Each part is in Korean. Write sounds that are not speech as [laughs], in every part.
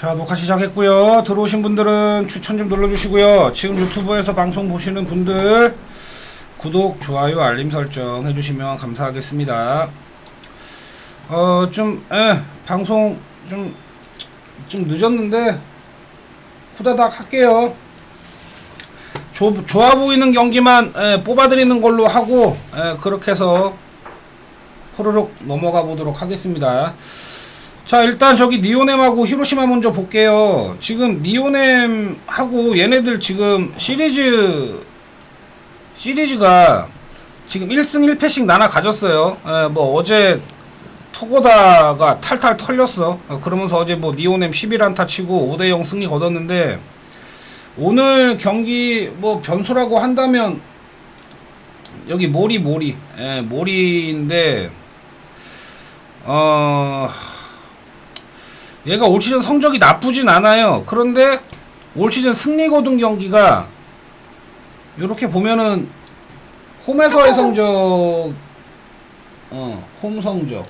자 녹화 시작했고요. 들어오신 분들은 추천 좀 눌러주시고요. 지금 유튜브에서 방송 보시는 분들 구독 좋아요 알림 설정 해주시면 감사하겠습니다. 어좀 예, 방송 좀좀 늦었는데 후다닥 할게요. 조, 좋아 보이는 경기만 예, 뽑아드리는 걸로 하고 예, 그렇게 해서 호로록 넘어가 보도록 하겠습니다 자 일단 저기 니오넴하고 히로시마 먼저 볼게요. 지금 니오넴하고 얘네들 지금 시리즈 시리즈가 지금 1승 1패씩 나눠 가졌어요. 에, 뭐 어제 토고다가 탈탈 털렸어. 어, 그러면서 어제 뭐 니오넴 11안타 치고 5대0 승리 거뒀는데 오늘 경기 뭐 변수라고 한다면 여기 모리 모리 예, 모리인데 어 얘가 올 시즌 성적이 나쁘진 않아요. 그런데 올 시즌 승리 거둔 경기가 이렇게 보면은 홈에서의 성적 어, 홈 성적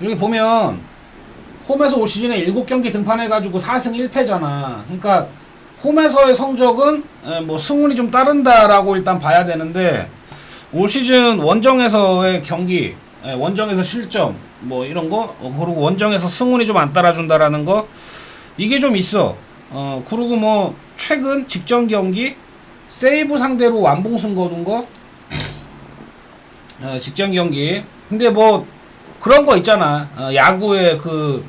이렇게 보면 홈에서 올 시즌에 7경기 등판해 가지고 4승 1패잖아. 그러니까 홈에서의 성적은 에, 뭐 승운이 좀 따른다라고 일단 봐야 되는데 올 시즌 원정에서의 경기 에, 원정에서 실점 뭐 이런 거? 어, 그리고 원정에서 승운이 좀 안 따라준다라는 거? 이게 좀 있어. 어 그리고 뭐 최근 직전 경기 세이브 상대로 완봉승 거둔 거? 어, 직전 경기. 근데 뭐 그런 거 있잖아. 어, 야구의 그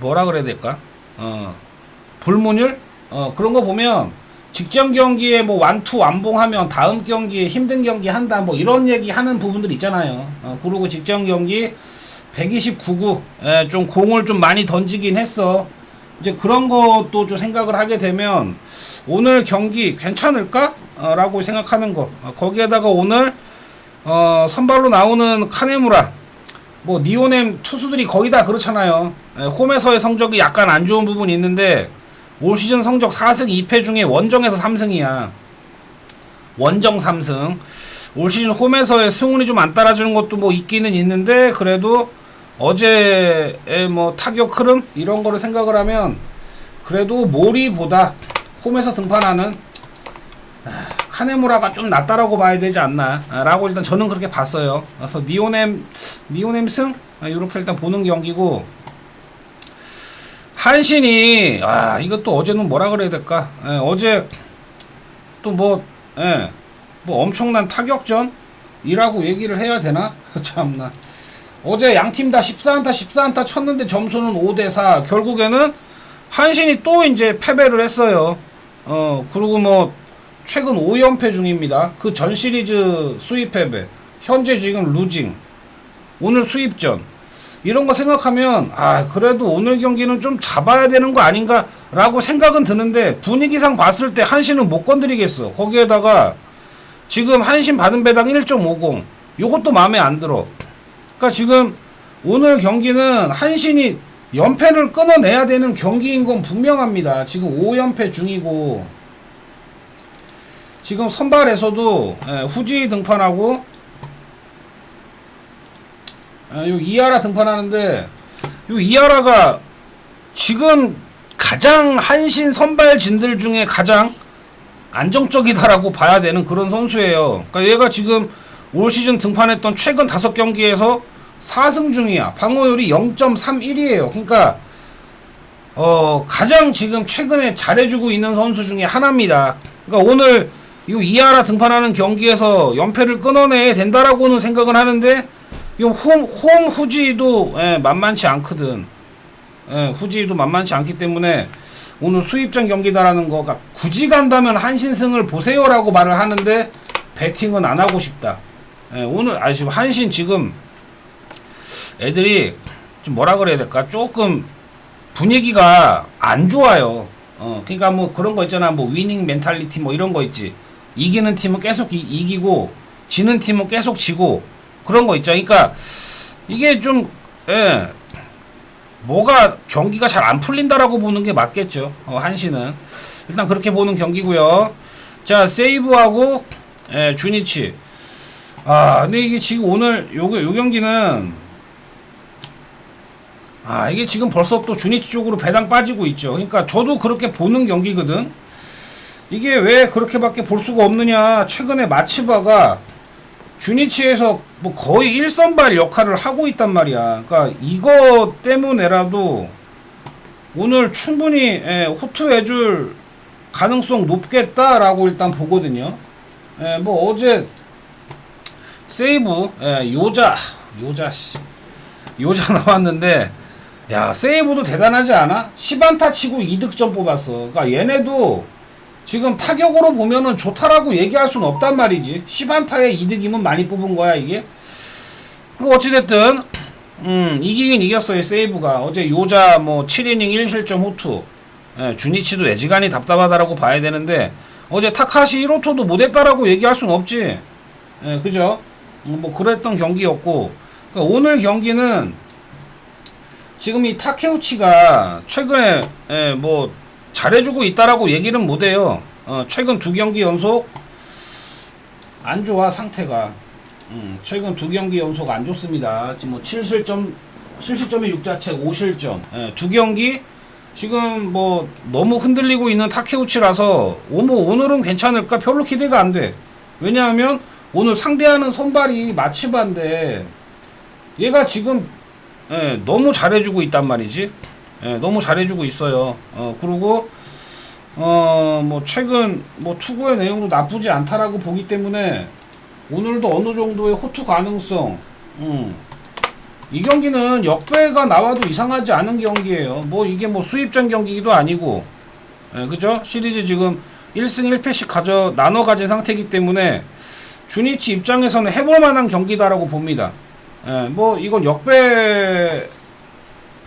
뭐라 그래야 될까? 어 불문율? 어 그런 거 보면 직전 경기에 뭐 완투 완봉하면 다음 경기에 힘든 경기 한다 뭐 이런 얘기 하는 부분들 있잖아요. 어, 그리고 직전 경기 129구 예, 좀 공을 좀 많이 던지긴 했어. 이제 그런 것도 좀 생각을 하게 되면 오늘 경기 괜찮을까? 어, 라고 생각하는 거. 어, 거기에다가 오늘 어, 선발로 나오는 카네무라 뭐 니오넴 투수들이 거의 다 그렇잖아요. 예, 홈에서의 성적이 약간 안 좋은 부분이 있는데 올 시즌 성적 4승 2패 중에 원정에서 3승이야. 원정 3승. 올 시즌 홈에서의 승운이 좀 안 따라주는 것도 뭐 있기는 있는데 그래도 어제의 뭐 타격 흐름 이런 거를 생각을 하면 그래도 모리보다 홈에서 등판하는 아, 카네무라가 좀 낫다라고 봐야 되지 않나 라고 일단 저는 그렇게 봤어요. 그래서 니오넴 니오넴 승 이렇게 일단 보는 경기고 한신이 아 이것도 어제는 뭐라 그래야 될까? 예, 어제 또뭐 예, 뭐 엄청난 타격전이라고 얘기를 해야 되나? [laughs] 참나. 어제 양팀 다 14안타 14안타 쳤는데 점수는 5대 4 결국에는 한신이 또 이제 패배를 했어요. 어 그리고 뭐 최근 5연패 중입니다. 그 전 시리즈 수입 패배. 현재 지금 루징. 오늘 수입전 이런 거 생각하면 아 그래도 오늘 경기는 좀 잡아야 되는 거 아닌가라고 생각은 드는데 분위기상 봤을 때 한신은 못 건드리겠어. 거기에다가 지금 한신 받은 배당 1.50 요것도 마음에 안 들어. 그러니까 지금 오늘 경기는 한신이 연패를 끊어내야 되는 경기인 건 분명합니다. 지금 5연패 중이고. 지금 선발에서도 예, 후지 등판하고 아, 요 이하라 등판하는데 요 이하라가 지금 가장 한신 선발진들 중에 가장 안정적이다라고 봐야 되는 그런 선수예요. 그러니까 얘가 지금 올 시즌 등판했던 최근 다섯 경기에서 4승 중이야. 방어율이 0.31이에요. 그러니까 어 가장 지금 최근에 잘해주고 있는 선수 중에 하나입니다. 그러니까 오늘 이 이하라 등판하는 경기에서 연패를 끊어내야 된다라고는 생각을 하는데 요 홈, 홈 후지도 예, 만만치 않거든. 예, 후지도 만만치 않기 때문에 오늘 수입전 경기다라는 거가 굳이 간다면 한신승을 보세요라고 말을 하는데 배팅은 안 하고 싶다. 예, 오늘 아 지금 한신 지금 애들이 좀 뭐라 그래야 될까 조금 분위기가 안 좋아요. 어, 그러니까 뭐 그런 거 있잖아. 뭐 위닝 멘탈리티 뭐 이런 거 있지. 이기는 팀은 계속 이, 이기고 지는 팀은 계속 지고 그런 거 있죠. 그러니까 이게 좀 예. 뭐가 경기가 잘 안 풀린다라고 보는 게 맞겠죠. 어, 한시는 일단 그렇게 보는 경기고요. 자 세이브하고 예, 주니치. 아 근데 이게 지금 오늘 요 요 경기는 아 이게 지금 벌써 또 주니치 쪽으로 배당 빠지고 있죠. 그러니까 저도 그렇게 보는 경기거든. 이게 왜 그렇게밖에 볼 수가 없느냐? 최근에 마치바가 주니치에서 뭐 거의 1선발 역할을 하고 있단 말이야. 그러니까 이거 때문에라도 오늘 충분히 예, 호투해줄 가능성 높겠다라고 일단 보거든요. 예, 뭐 어제 세이브 예, 요자 요자 씨 요자 [laughs] 나왔는데 야 세이브도 대단하지 않아? 10안타 치고 2득점 뽑았어. 그러니까 얘네도 지금 타격으로 보면은 좋다라고 얘기할 수는 없단 말이지. 10안타에 2득이면 많이 뽑은 거야 이게. 그 어찌됐든 음 이기긴 이겼어요 세이브가. 어제 요자 뭐 7이닝 1실점 호투. 예, 주니치도 애지간히 답답하다라고 봐야 되는데 어제 타카시 1호토도 못했다라고 얘기할 수는 없지. 예, 그죠? 음, 뭐 그랬던 경기였고. 그러니까 오늘 경기는 지금 이 타케우치가 최근에 예, 뭐 잘해주고 있다라고 얘기는 못해요 어, 최근 두 경기 연속 안 좋아 상태가 음, 최근 두 경기 연속 안 좋습니다. 지금 뭐 7실점, 7실점에 6자책, 5실점. 예, 두 경기 지금 뭐 너무 흔들리고 있는 타케우치라서 오, 뭐 오늘은 괜찮을까 별로 기대가 안 돼. 왜냐하면 오늘 상대하는 선발이 마치바인데 얘가 지금 예, 너무 잘해주고 있단 말이지. 예, 너무 잘해주고 있어요. 어, 그리고 어, 뭐 최근 뭐 투구의 내용도 나쁘지 않다라고 보기 때문에 오늘도 어느 정도의 호투 가능성, 음. 이 경기는 역배가 나와도 이상하지 않은 경기예요. 뭐 이게 뭐 수입전 경기기도 아니고, 예, 그죠? 시리즈 지금 1승 1패씩 가져 나눠 가진 상태이기 때문에 주니치 입장에서는 해볼 만한 경기다라고 봅니다. 예, 뭐 이건 역배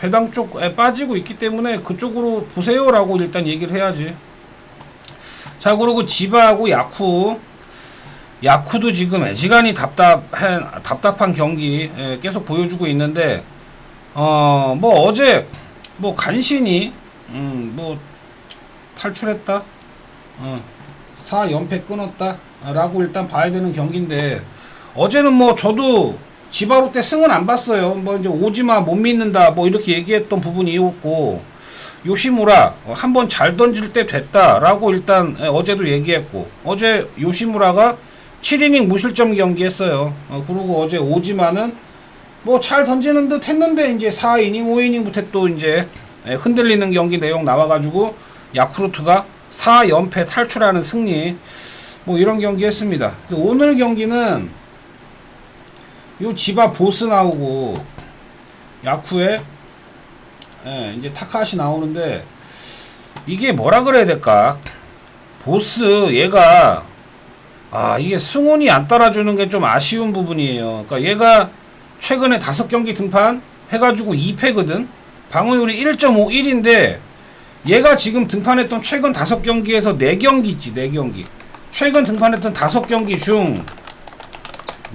배당 쪽에 빠지고 있기 때문에 그쪽으로 보세요라고 일단 얘기를 해야지. 자 그리고 지바하고 야쿠 야쿠도 지금 애지간히 답답한 답답한 경기 예, 계속 보여주고 있는데 어 뭐 어제 뭐 간신히 음 뭐 탈출했다 어 4연패 끊었다 라고 일단 봐야 되는 경기인데 어제는 뭐 저도 지바로 때 승은 안 봤어요 뭐 이제 오지마 못 믿는다 뭐 이렇게 얘기했던 부분이었고 요시무라 한 번 잘 던질 때 됐다라고 일단 예, 어제도 얘기했고 어제 요시무라가 7이닝 무실점 경기 했어요. 어, 그리고 어제 오지만은 뭐잘 던지는 듯 했는데 이제 4이닝, 5이닝부터 또 이제 예, 흔들리는 경기 내용 나와가지고 야쿠르트가 4연패 탈출하는 승리 뭐 이런 경기 했습니다. 오늘 경기는 요 지바 보스 나오고 야쿠에 예, 이제 타카시 나오는데 이게 뭐라 그래야 될까? 보스 얘가 아 이게 승훈이 안 따라주는 게 좀 아쉬운 부분이에요. 그러니까 얘가 최근에 다섯 경기 등판 해가지고 2패거든. 방어율이 1.51인데 얘가 지금 등판했던 최근 다섯 경기에서 4경기 있지 4경기. 최근 등판했던 다섯 경기 중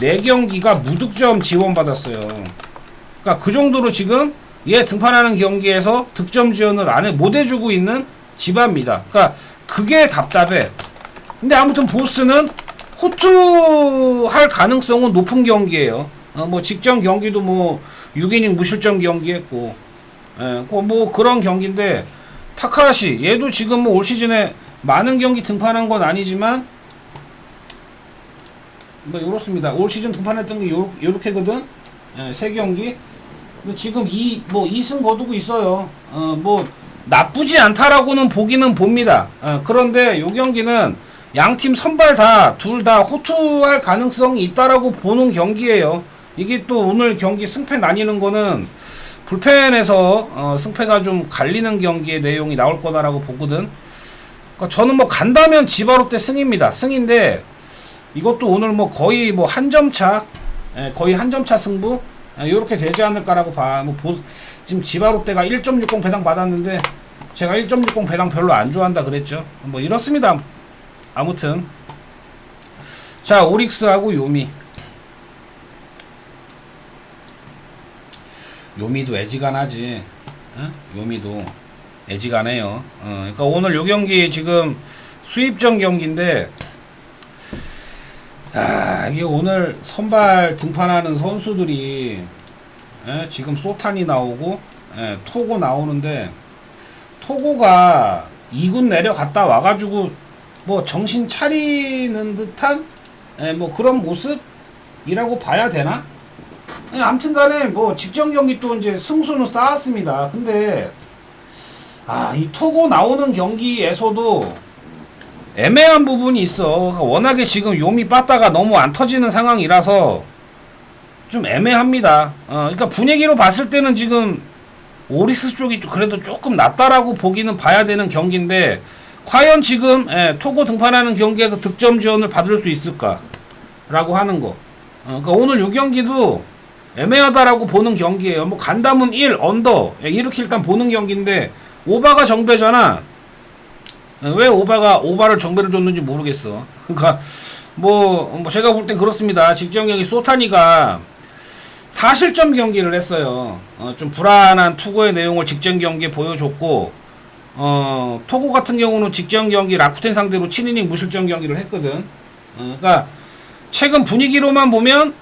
4경기가 무득점 지원받았어요. 그러니까 그 정도로 지금 얘 등판하는 경기에서 득점 지원을 안 해, 못 해주고 있는 지바입니다. 그러니까 그게 답답해. 근데 아무튼 보스는 호투할 가능성은 높은 경기예요. 어, 뭐 직전 경기도 뭐 6이닝 무실점 경기했고, 예, 뭐 그런 경기인데 타카시 얘도 지금 뭐 올 시즌에 많은 경기 등판한 건 아니지만 뭐 이렇습니다. 올 시즌 등판했던 게 요, 요렇게거든. 예, 세 경기. 지금 이 뭐 2승 거두고 있어요. 어, 뭐 나쁘지 않다라고는 보기는 봅니다. 어, 그런데 요 경기는 양팀 선발 다 둘 다 호투할 가능성이 있다라고 보는 경기예요. 이게 또 오늘 경기 승패 나뉘는 거는 불펜에서 어, 승패가 좀 갈리는 경기의 내용이 나올 거다라고 보거든. 그러니까 저는 뭐 간다면 지바로 때 승입니다. 승인데 이것도 오늘 뭐 거의 뭐 한 점 차, 예, 거의 한 점차 승부 이렇게 되지 않을까라고 봐. 뭐 보, 지금 지바로 때가 1.60 배당 받았는데 제가 1.60 배당 별로 안 좋아한다 그랬죠. 뭐 이렇습니다. 아무튼 자 오릭스하고 요미 요미도 애지간하지 어? 요미도 애지간해요 어, 그러니까 오늘 요 경기 지금 수입전 경기인데 아 이게 오늘 선발 등판하는 선수들이 에? 지금 소탄이 나오고 예, 토고 나오는데 토고가 2군 내려갔다 와가지고 뭐 정신 차리는 듯한 예, 뭐 그런 모습이라고 봐야 되나? 예, 아무튼간에 뭐 직전 경기 또 이제 승수는 쌓았습니다. 근데 아 이 토고 나오는 경기에서도 애매한 부분이 있어. 그러니까 워낙에 지금 요미 빠따가 너무 안 터지는 상황이라서 좀 애매합니다. 어, 그러니까 분위기로 봤을 때는 지금 오리스 쪽이 좀 그래도 조금 낫다라고 보기는 봐야 되는 경기인데 과연 지금 예, 토고 등판하는 경기에서 득점 지원을 받을 수 있을까라고 하는 거. 어, 그러니까 오늘 요 경기도 애매하다라고 보는 경기예요. 뭐 간담은 1 언더 예, 이렇게 일단 보는 경기인데 오바가 정배잖아. 예, 왜 오바가 오바를 정배를 줬는지 모르겠어. 그러니까 뭐, 뭐 제가 볼 땐 그렇습니다. 직전 경기 소타니가 4실점 경기를 했어요. 어, 좀 불안한 투고의 내용을 직전 경기에 보여줬고 어, 토고 같은 경우는 직전 경기 라쿠텐 상대로 7이닝 무실점 경기를 했거든. 어, 그러니까 최근 분위기로만 보면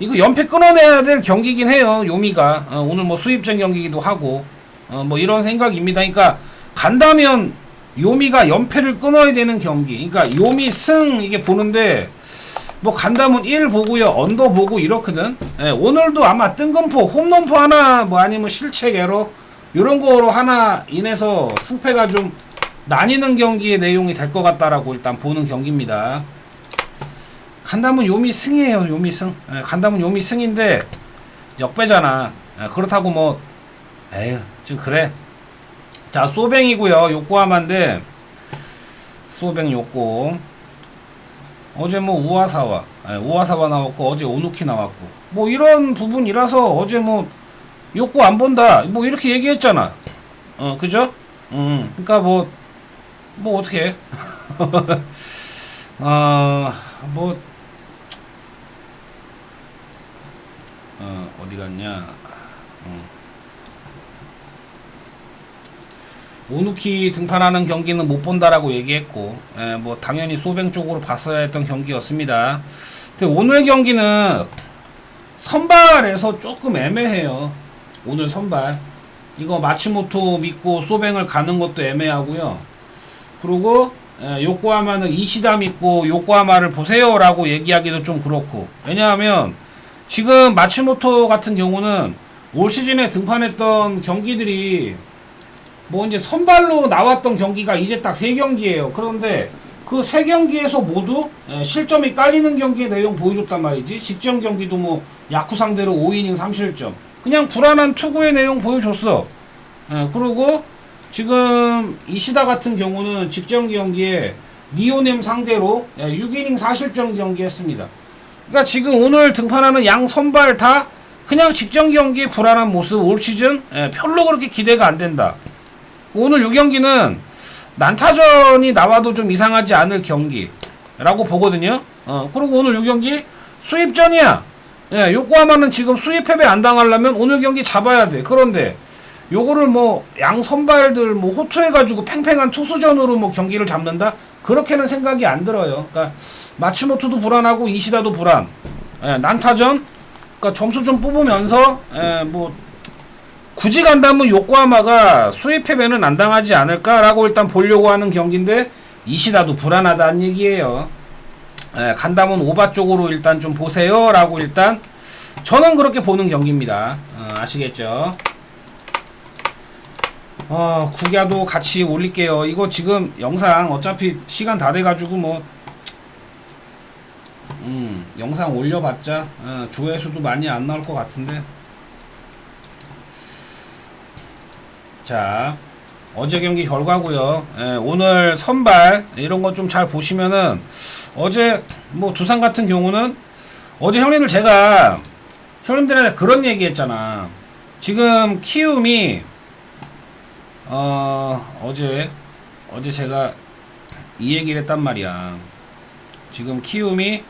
이거 연패 끊어내야 될 경기긴 해요. 요미가 어, 오늘 뭐 수입전 경기기도 하고 어, 뭐 이런 생각입니다. 그러니까 간다면 요미가 연패를 끊어야 되는 경기. 그러니까 요미 승 이게 보는데 뭐 간다면 1 보고요. 언더 보고 이렇거든. 예, 오늘도 아마 뜬금포 홈런포 하나 뭐 아니면 실책에로 요런 거로 하나 인해서 승패가 좀 나뉘는 경기의 내용이 될 것 같다라고 일단 보는 경기입니다. 간다면 요미 승이에요. 요미 승. 예, 간다면 요미 승인데 역배잖아. 예, 그렇다고 뭐 에휴 좀 그래. 자 소뱅이고요. 요코하마인데 소뱅 요코. 어제 뭐 우아사와 예, 우아사와 나왔고 어제 오누키 나왔고 뭐 이런 부분이라서 어제 뭐 욕구 안 본다 뭐 이렇게 얘기했잖아 어 그죠 음 그러니까 뭐 뭐 어떻게 어뭐 [laughs] 어, 어디 갔냐 음. 오누키 등판하는 경기는 못 본다라고 얘기했고, 예, 뭐 당연히 소뱅 쪽으로 봤어야 했던 경기였습니다. 오늘 경기는 선발에서 조금 애매해요. 오늘 선발. 이거 마츠모토 믿고 소뱅을 가는 것도 애매하고요. 그리고 예, 요코하마는 이시다 믿고 요코하마를 보세요라고 얘기하기도 좀 그렇고. 왜냐하면 지금 마츠모토 같은 경우는 올 시즌에 등판했던 경기들이 뭐 이제 선발로 나왔던 경기가 이제 딱 세 경기예요. 그런데 그 세 경기에서 모두 예, 실점이 깔리는 경기의 내용 보여줬단 말이지. 직전 경기도 뭐 야쿠 상대로 5이닝 3실점. 그냥 불안한 투구의 내용 보여줬어. 예, 그리고 지금 이시다 같은 경우는 직전 경기에 니오넴 상대로 예, 6이닝 4실점 경기 했습니다. 그러니까 지금 오늘 등판하는 양 선발 다 그냥 직전 경기의 불안한 모습 올 시즌 예, 별로 그렇게 기대가 안 된다. 오늘 요 경기는 난타전이 나와도 좀 이상하지 않을 경기라고 보거든요. 어, 그리고 오늘 요 경기 수입전이야. 예, 요코하마는 지금 수입 패배 안 당하려면 오늘 경기 잡아야 돼. 그런데 요거를 뭐 양 선발들 뭐 호투해가지고 팽팽한 투수전으로 뭐 경기를 잡는다? 그렇게는 생각이 안 들어요. 그러니까 마츠모토도 불안하고 이시다도 불안. 예, 난타전. 그러니까 점수 좀 뽑으면서 예, 뭐 굳이 간다면 요코하마가 수입 패배는 안 당하지 않을까라고 일단 보려고 하는 경기인데 이시다도 불안하다는 얘기예요. 예, 간다면 오바 쪽으로 일단 좀 보세요라고 일단 저는 그렇게 보는 경기입니다. 어, 아시겠죠? 어, 국야도 같이 올릴게요. 이거 지금 영상 어차피 시간 다 돼가지고 뭐 음, 영상 올려봤자 어, 조회수도 많이 안 나올 것 같은데 자, 어제 경기 결과고요. 예, 오늘 선발 이런 거 좀 잘 보시면은 어제 뭐 두산 같은 경우는 어제 형님들 제가 형님들한테 그런 얘기했잖아. 지금 키움이 어 어제 어제 제가 이 얘기를 했단 말이야. 지금 키움이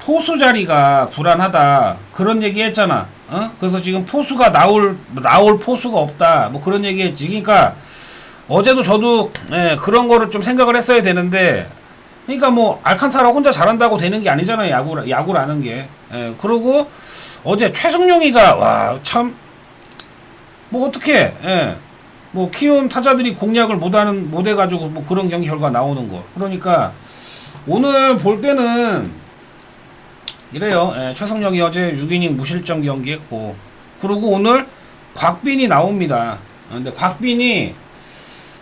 포수 자리가 불안하다 그런 얘기 했잖아. 어? 그래서 지금 포수가 나올 나올 포수가 없다. 뭐 그런 얘기 했지. 그러니까 어제도 저도 예, 그런 거를 좀 생각을 했어야 되는데 그러니까 뭐 알칸타라 혼자 잘한다고 되는 게 아니잖아요. 야구 야구라는 게. 예, 그리고 어제 최승용이가 와 참 뭐 어떻게 예. 뭐 키움 타자들이 공략을 못하는 못해 가지고 뭐 그런 경기 결과 나오는 거. 그러니까 오늘 볼 때는 이래요. 예, 최성력이 어제 6이닝 무실점 경기했고 그리고 오늘 곽빈이 나옵니다. 어, 근데 곽빈이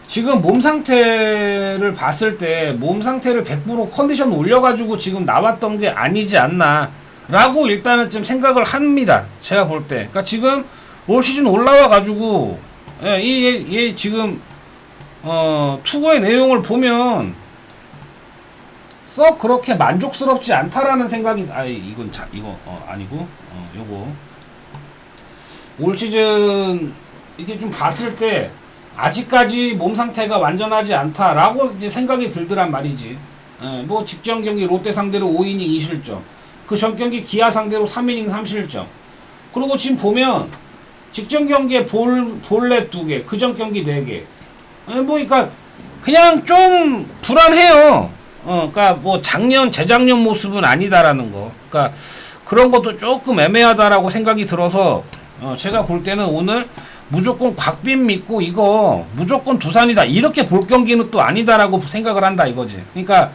지금 몸 상태를 봤을 때 몸 상태를 100% 컨디션 올려가지고 지금 나왔던 게 아니지 않나 라고 일단은 좀 생각을 합니다. 제가 볼 때. 그러니까 지금 올 시즌 올라와가지고 예, 이, 얘, 얘 지금 어, 투구의 내용을 보면 썩 그렇게 만족스럽지 않다라는 생각이 아 이건 자 이거 어, 아니고 어, 요거 올 시즌 이게 좀 봤을 때 아직까지 몸 상태가 완전하지 않다라고 이제 생각이 들더란 말이지. 예, 뭐 직전 경기 롯데 상대로 5이닝 2실점, 그 전 경기 기아 상대로 3이닝 3실점. 그리고 지금 보면 직전 경기에 볼 볼넷 2개, 그 전 경기 4개. 예, 뭐 그러니까 그냥 좀 불안해요. 어, 그러니까 뭐 작년 재작년 모습은 아니다라는 거. 그러니까 그런 것도 조금 애매하다라고 생각이 들어서 어, 제가 볼 때는 오늘 무조건 곽빈 믿고 이거 무조건 두산이다 이렇게 볼 경기는 또 아니다라고 생각을 한다 이거지. 그러니까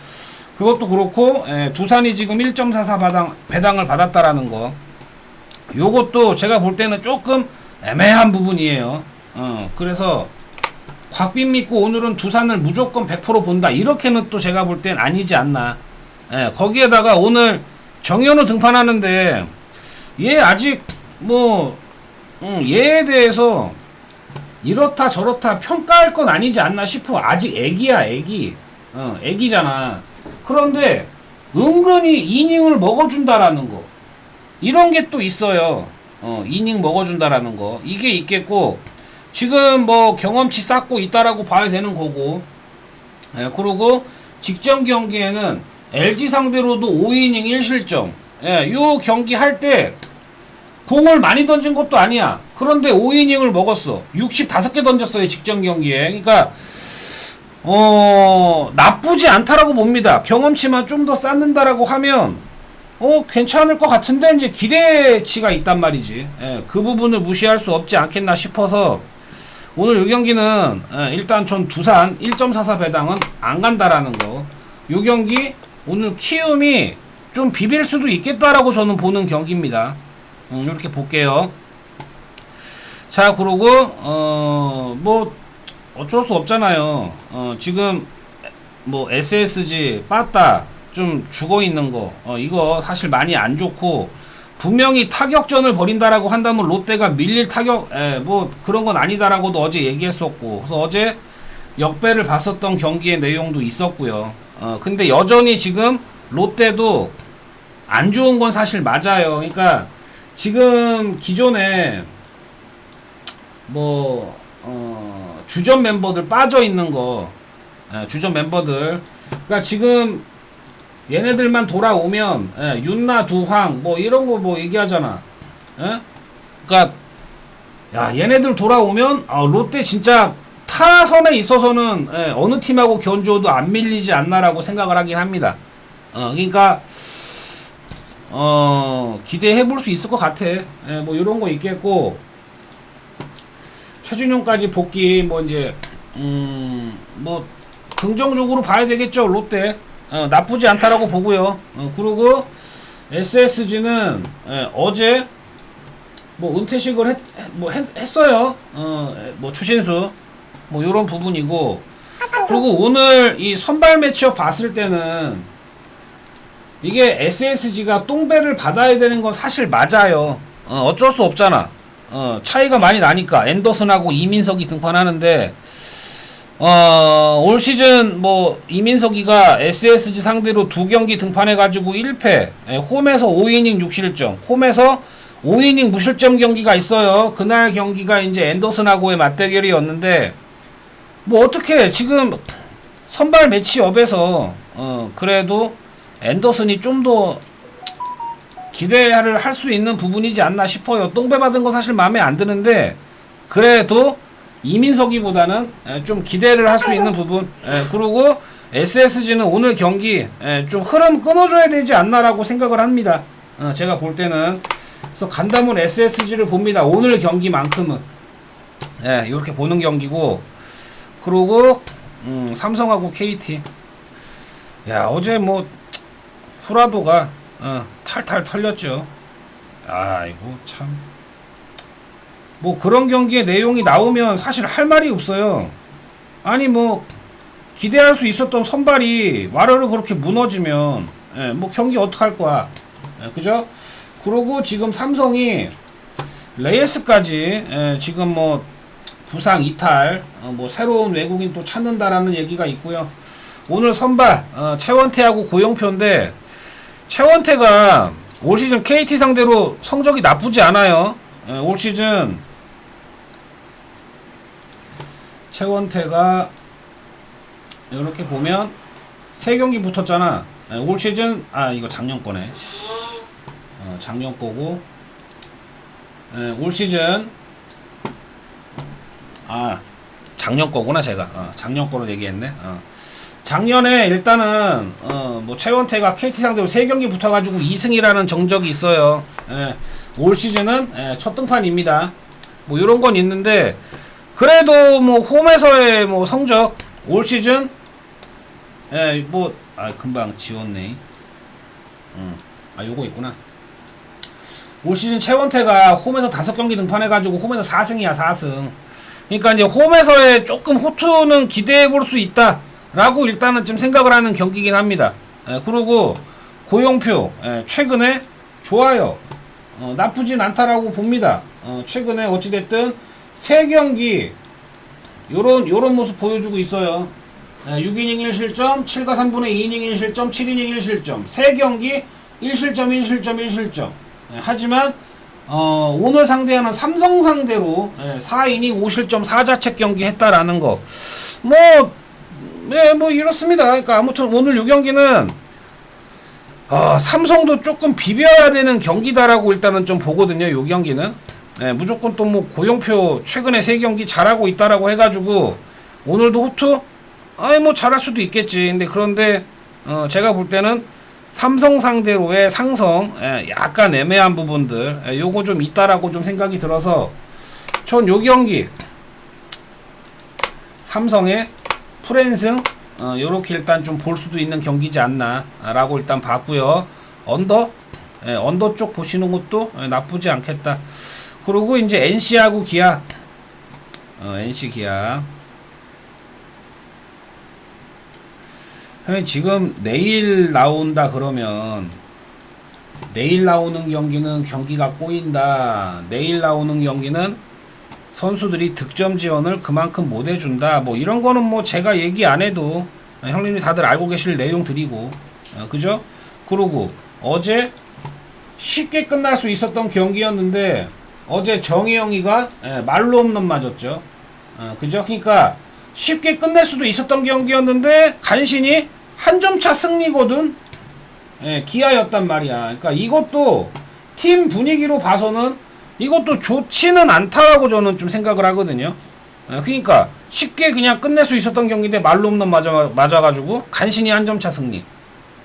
그것도 그렇고 예, 두산이 지금 1.44 배당 배당을 받았다라는 거. 요것도 제가 볼 때는 조금 애매한 부분이에요. 어, 그래서 곽빈 믿고 오늘은 두산을 무조건 100% 본다 이렇게는 또 제가 볼 땐 아니지 않나. 예, 거기에다가 오늘 정현우 등판하는데 얘 아직 뭐 음, 얘에 대해서 이렇다 저렇다 평가할 건 아니지 않나 싶어. 아직 애기야, 애기. 어, 애기잖아. 그런데 은근히 이닝을 먹어준다라는 거. 이런 게 또 있어요. 어, 이닝 먹어준다라는 거. 이게 있겠고, 지금 뭐 경험치 쌓고 있다라고 봐야 되는 거고, 예, 그리고 직전 경기에는 LG 상대로도 5이닝 1실점. 예, 요 경기 할 때 공을 많이 던진 것도 아니야. 그런데 5이닝을 먹었어. 65개 던졌어요, 직전 경기에. 그러니까, 어, 나쁘지 않다라고 봅니다. 경험치만 좀 더 쌓는다라고 하면, 어, 괜찮을 것 같은데, 이제 기대치가 있단 말이지. 예, 그 부분을 무시할 수 없지 않겠나 싶어서, 오늘 이 경기는, 예, 일단 전 두산 1.44 배당은 안 간다라는 거. 이 경기, 오늘 키움이 좀 비빌 수도 있겠다라고 저는 보는 경기입니다. 음, 이렇게 볼게요. 자, 그러고 어 뭐 어쩔 수 없잖아요. 어 지금 뭐 SSG 빠따 좀 죽어 있는 거, 어 이거 사실 많이 안 좋고 분명히 타격전을 벌인다라고 한다면 롯데가 밀릴 타격, 에, 뭐 그런 건 아니다라고도 어제 얘기했었고, 그래서 어제 역배를 봤었던 경기의 내용도 있었고요. 어 근데 여전히 지금 롯데도 안 좋은 건 사실 맞아요. 그러니까 지금 기존에 뭐 어, 주전 멤버들 빠져 있는 거 예, 주전 멤버들 그러니까 지금 얘네들만 돌아오면 예, 윤나 두황 뭐 이런 거 뭐 얘기하잖아. 예? 그러니까 야 얘네들 돌아오면 아, 롯데 진짜 타선에 있어서는 예, 어느 팀하고 견주어도 안 밀리지 않나라고 생각을 하긴 합니다. 어, 그러니까 어 기대해 볼 수 있을 것 같아. 예, 뭐 이런 거 있겠고 최준용까지 복귀 뭐 이제 음 뭐 긍정적으로 봐야 되겠죠 롯데 어, 나쁘지 않다라고 보고요. 어, 그리고 SSG는 예, 어제 뭐 은퇴식을 했, 뭐 했, 했어요. 어 뭐 추신수 뭐 이런 부분이고 그리고 오늘 이 선발 매치업 봤을 때는 이게 SSG가 똥배를 받아야 되는 건 사실 맞아요. 어, 어쩔 수 없잖아. 어, 차이가 많이 나니까 앤더슨하고 이민석이 등판하는데 어, 올 시즌 뭐 이민석이가 SSG 상대로 두 경기 등판해 가지고 1패. 예, 홈에서 5이닝 6실점. 홈에서 5이닝 무실점 경기가 있어요. 그날 경기가 이제 앤더슨하고의 맞대결이었는데 뭐 어떻게 지금 선발 매치업에서 어, 그래도 앤더슨이 좀 더 기대를 할 수 있는 부분이지 않나 싶어요. 똥배 받은 거 사실 마음에 안 드는데 그래도 이민석이보다는 에, 좀 기대를 할 수 있는 부분. 에, 그리고 SSG는 오늘 경기 에, 좀 흐름 끊어줘야 되지 않나라고 생각을 합니다. 어, 제가 볼 때는 그래서 간다면 SSG를 봅니다. 오늘 경기만큼은 예, 이렇게 보는 경기고 그리고 음, 삼성하고 KT. 야 어제 뭐 후라도가 어, 탈탈 털렸죠. 아이고 참. 뭐 그런 경기의 내용이 나오면 사실 할 말이 없어요. 아니 뭐 기대할 수 있었던 선발이 와르르 그렇게 무너지면 예, 뭐 경기 어떡할 거야. 예, 그죠? 그러고 지금 삼성이 레이스까지 예, 지금 뭐 부상 이탈 어, 뭐 새로운 외국인 또 찾는다라는 얘기가 있고요. 오늘 선발 어, 최원태하고 고영표인데 최원태가 올 시즌 KT 상대로 성적이 나쁘지 않아요. 예, 올 시즌 최원태가 이렇게 보면 세 경기 붙었잖아. 예, 올 시즌 아 이거 작년 거네. 어, 작년 거고 예, 올 시즌 아 작년 거구나 제가 어, 작년 거로 얘기했네. 어. 작년에 일단은 어, 뭐 최원태가 KT 상대로 세 경기 붙어가지고 2승이라는 정적이 있어요. 예, 올 시즌은 예, 첫 등판입니다. 뭐 이런 건 있는데 그래도 뭐 홈에서의 뭐 성적 올 시즌 예, 뭐아 금방 지웠네. 음, 아 요거 있구나. 올 시즌 최원태가 홈에서 다섯 경기 등판해가지고 홈에서 4승이야 4승. 그러니까 이제 홈에서의 조금 후투는 기대해 볼 수 있다라고 일단은 좀 생각을 하는 경기긴 합니다. 예, 그리고 고용표 예, 최근에 좋아요. 어, 나쁘진 않다라고 봅니다. 어, 최근에 어찌됐든 세 경기 요런 요런 모습 보여주고 있어요. 예, 6이닝 1실점, 7과 3분의 2이닝 1실점, 7이닝 1실점, 세 경기 1실점, 1실점, 1실점. 예, 하지만 어, 오늘 상대하는 삼성 상대로 예, 4이닝 5실점 4자책 경기 했다라는 거. 뭐, 네, 뭐 이렇습니다. 그러니까 아무튼 오늘 이 경기는 어, 삼성도 조금 비벼야 되는 경기다라고 일단은 좀 보거든요. 이 경기는. 예, 무조건 또 뭐 고용표 최근에 세 경기 잘하고 있다라고 해가지고 오늘도 후투? 아니 뭐 잘할 수도 있겠지. 근데 그런데 어, 제가 볼 때는 삼성 상대로의 상성 예, 약간 애매한 부분들 예, 요거 좀 있다라고 좀 생각이 들어서 전 요 경기 삼성의 프랜승 어, 요렇게 일단 좀 볼 수도 있는 경기지 않나라고 일단 봤고요 언더 예, 언더 쪽 보시는 것도 예, 나쁘지 않겠다 그리고 이제 NC하고 기아 어, NC 기아 지금 내일 나온다 그러면 내일 나오는 경기는 경기가 꼬인다. 내일 나오는 경기는 선수들이 득점 지원을 그만큼 못 해준다. 뭐 이런 거는 뭐 제가 얘기 안 해도 형님이 다들 알고 계실 내용들이고 어, 그죠? 그러고 어제 쉽게 끝날 수 있었던 경기였는데 어제 정혜영이가 예, 말로 없는 맞았죠. 어, 그죠? 그러니까 쉽게 끝낼 수도 있었던 경기였는데 간신히 한 점 차 승리거든. 예, 기아였단 말이야. 그러니까 이것도 팀 분위기로 봐서는 이것도 좋지는 않다라고 저는 좀 생각을 하거든요. 예, 그러니까 쉽게 그냥 끝낼 수 있었던 경기인데 말로 없는 맞아 맞아가지고 간신히 한 점 차 승리.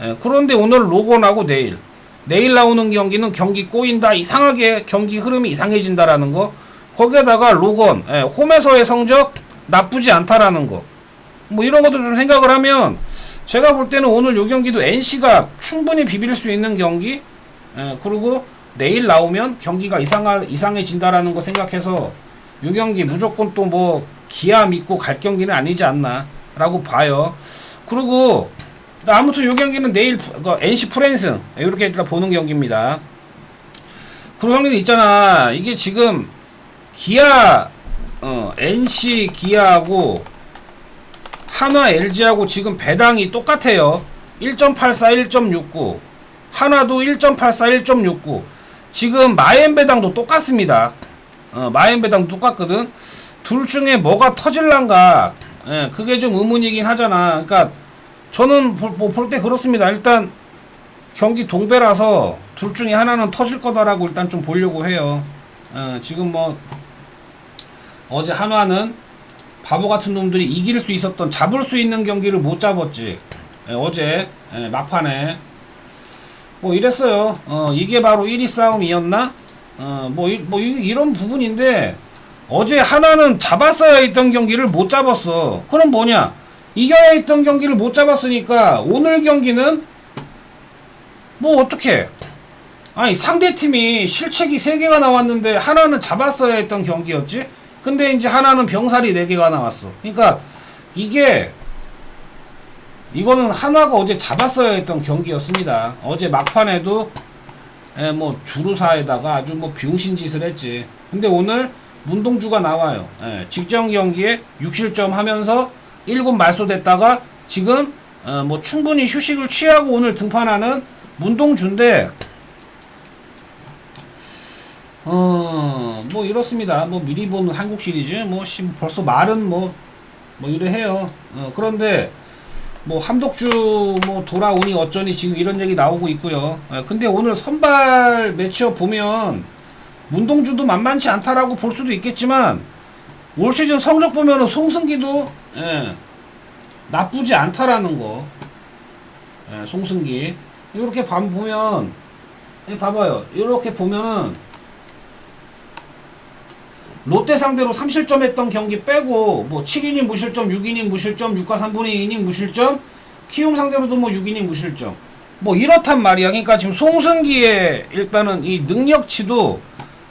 예, 그런데 오늘 로건하고 내일 내일 나오는 경기는 경기 꼬인다. 이상하게 경기 흐름이 이상해진다라는 거. 거기에다가 로건 예, 홈에서의 성적 나쁘지 않다라는 거. 뭐 이런 것도 좀 생각을 하면 제가 볼 때는 오늘 요 경기도 NC가 충분히 비빌 수 있는 경기 예, 그리고 내일 나오면 경기가 이상하, 이상해진다라는 거 생각해서 요 경기 무조건 또 뭐 기아 믿고 갈 경기는 아니지 않나 라고 봐요. 그리고 아무튼 요 경기는 내일 그 NC 프랜승 이렇게 일단 보는 경기입니다 형님 있잖아 이게 지금 기아 어, NC 기아하고 한화 LG하고 지금 배당이 똑같아요. 1.84, 1.69. 한화도 1.84, 1.69. 지금 마엔 배당도 똑같습니다. 어, 마엔 배당 똑같거든. 둘 중에 뭐가 터질란가? 예, 그게 좀 의문이긴 하잖아. 그러니까 저는 볼 때 그렇습니다. 일단 경기 동배라서 둘 중에 하나는 터질 거다라고 일단 좀 보려고 해요. 어, 지금 뭐 어제 한화는 바보 같은 놈들이 이길 수 있었던 잡을 수 있는 경기를 못 잡았지. 예, 어제 예, 막판에 뭐 이랬어요. 어, 이게 바로 1위 싸움이었나? 어, 뭐, 이, 뭐 이, 이런 부분인데 어제 하나는 잡았어야 했던 경기를 못 잡았어. 그럼 뭐냐? 이겨야 했던 경기를 못 잡았으니까 오늘 경기는 뭐 어떻게? 아니 상대 팀이 실책이 3개가 나왔는데 하나는 잡았어야 했던 경기였지. 근데 이제 하나는 병살이 4개가 나왔어. 그러니까 이게 이거는 한화가 어제 잡았어야 했던 경기였습니다. 어제 막판에도 예, 뭐 주루사에다가 아주 뭐 병신 짓을 했지. 근데 오늘 문동주가 나와요. 예, 직전 경기에 6실점 하면서 1군 말소됐다가 지금 어, 뭐 충분히 휴식을 취하고 오늘 등판하는 문동주인데 어, 뭐 이렇습니다. 뭐 미리 보는 한국 시리즈 뭐 씨, 벌써 말은 뭐 뭐 이래 해요. 어, 그런데 뭐 함덕주 뭐 돌아오니 어쩌니 지금 이런 얘기 나오고 있고요. 예, 근데 오늘 선발 매치업 보면 문동주도 만만치 않다라고 볼 수도 있겠지만 올 시즌 성적 보면은 송승기도 예, 나쁘지 않다라는 거. 예, 송승기 이렇게 봐- 보면 예, 봐봐요. 이렇게 보면은 롯데 상대로 3실점 했던 경기 빼고 뭐 7이닝 무실점, 6이닝 무실점, 6과 3분의 2이닝 무실점, 키움 상대로도 뭐 6이닝 무실점. 뭐 이렇단 말이야. 그러니까 지금 송승기의 일단은 이 능력치도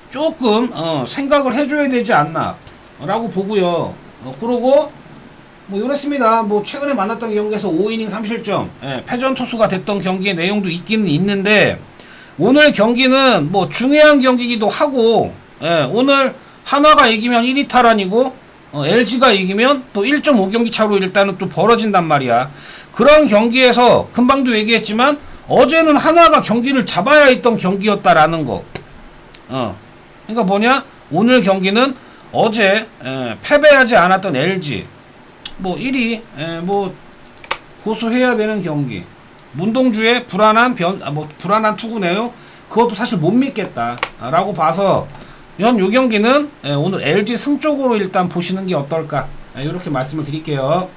조금 어, 생각을 해줘야 되지 않나 라고 보고요. 어, 그러고 뭐 이렇습니다. 뭐 최근에 만났던 경기에서 5이닝 3실점, 예, 패전 투수가 됐던 경기의 내용도 있기는 있는데 오늘 경기는 뭐 중요한 경기이기도 하고 예, 오늘 한화가 이기면 1위 탈환이고 어, LG가 이기면 또 1.5경기 차로 일단은 또 벌어진단 말이야. 그런 경기에서 금방도 얘기했지만 어제는 한화가 경기를 잡아야 했던 경기였다라는 거. 어. 그러니까 뭐냐? 오늘 경기는 어제 에, 패배하지 않았던 LG 뭐 1위 에, 뭐 고수해야 되는 경기. 문동주의 불안한 변, 아, 뭐 불안한 투구네요. 그것도 사실 못 믿겠다라고 봐서 연 요 경기는 에, 오늘 LG 승 쪽으로 일단 보시는 게 어떨까 이렇게 말씀을 드릴게요.